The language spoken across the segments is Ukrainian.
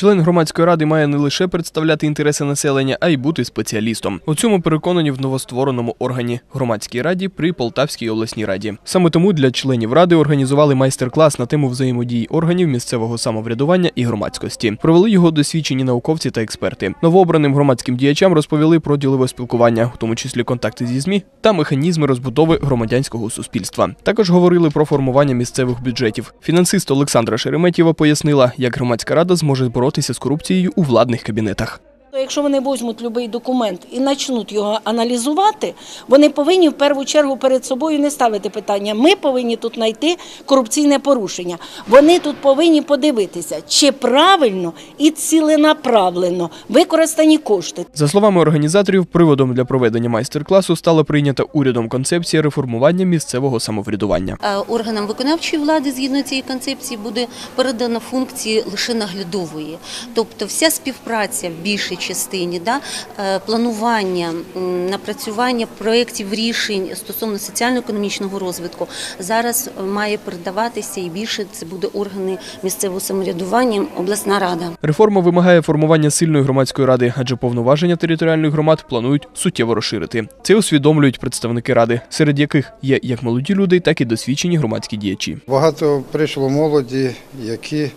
Член громадської ради має не лише представляти інтереси населення, а й бути спеціалістом. У цьому переконані в новоствореному органі громадській раді при Полтавській обласній раді. Саме тому для членів ради організували майстер-клас на тему взаємодії органів місцевого самоврядування і громадськості. Провели його досвідчені науковці та експерти. Новообраним громадським діячам розповіли про ділове спілкування, в тому числі контакти зі ЗМІ та механізми розбудови громадянського суспільства. Також говорили про формування місцевих бюджетів. Фінансист Олександра Шереметєва пояснила, як громадська рада зможе боротися з корупцією у владних кабінетах. То Якщо вони візьмуть будь-який документ і почнуть його аналізувати, вони повинні в першу чергу перед собою не ставити питання. Ми повинні тут знайти корупційне порушення. Вони тут повинні подивитися, чи правильно і ціленаправленно використані кошти. За словами організаторів, приводом для проведення майстер-класу стала прийнята урядом концепція реформування місцевого самоврядування. Е, Органам виконавчої влади згідно цієї концепції буде передано функції лише наглядової, тобто вся співпраця в більшій частині, да, е, планування, напрацювання проєктів рішень стосовно соціально-економічного розвитку зараз має передаватися і більше це буде органи місцевого самоврядування, обласна рада. Реформа вимагає формування сильної громадської ради, адже повноваження територіальних громад планують суттєво розширити. Це усвідомлюють представники ради, серед яких є як молоді люди, так і досвідчені громадські діячі. Багато прийшло молоді, які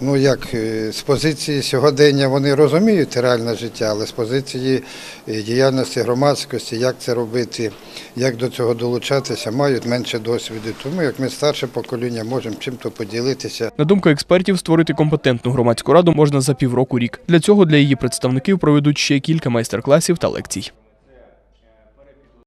ну як е, з позиції сьогодення вони розуміють реальне життя, але з позиції е, діяльності громадськості, як це робити, як до цього долучатися, мають менше досвіду. Тому як ми старше покоління можемо чим-то поділитися. На думку експертів, створити компетентну громадську раду можна за півроку рік. Для цього для її представників проведуть ще кілька майстер-класів та лекцій.